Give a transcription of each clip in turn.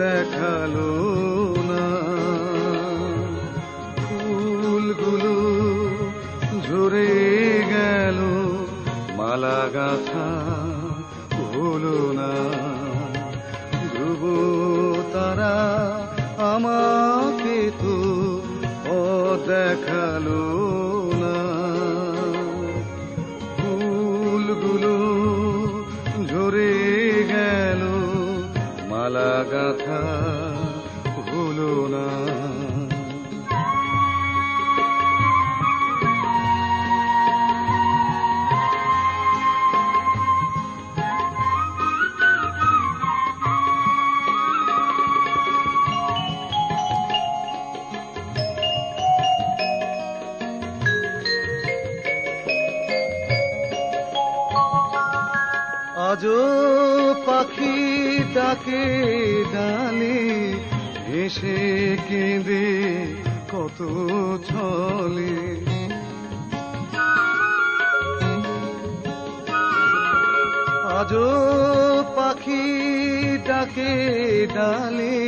দেখাল না ফুলগুলো ঝরে গেল, মালা গাথা হলো না ধ্রুব তারা আমাকে তো ও দেখাল। আজও পাখি ডাকে ডালে, এসে কেঁদে কত ছলে। আজও পাখি ডাকে ডালে,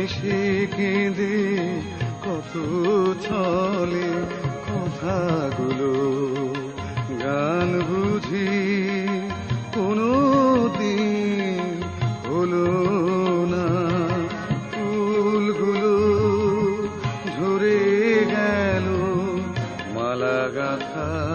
এসে কেঁদে কত ছলে। কথাগুলো মালা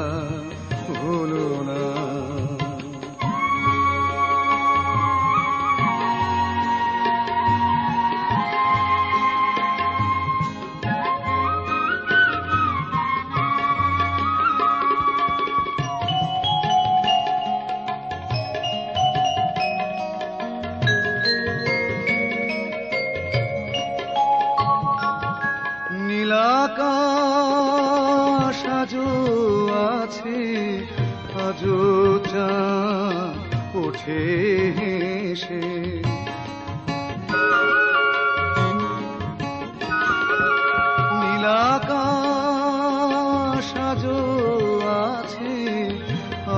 আছে আজো চাঁদ ওঠে হেসে। নীলাকাশ আজো আছে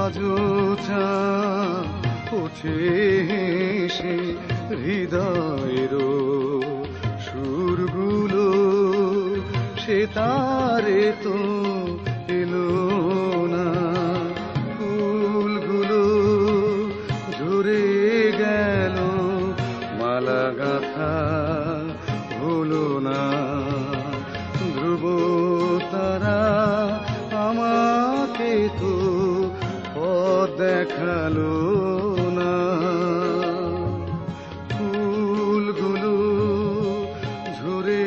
আজো চাঁদ ওঠে হেসে। হৃদয়েরও সুরগুলো, সে তারে তো এলো হলো না। ধ্রুব তারা আমাকে তো পথ দেখাল না। ফুলগুলো ঝরে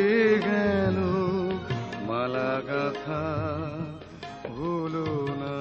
গেল মালা গাথা হলো না।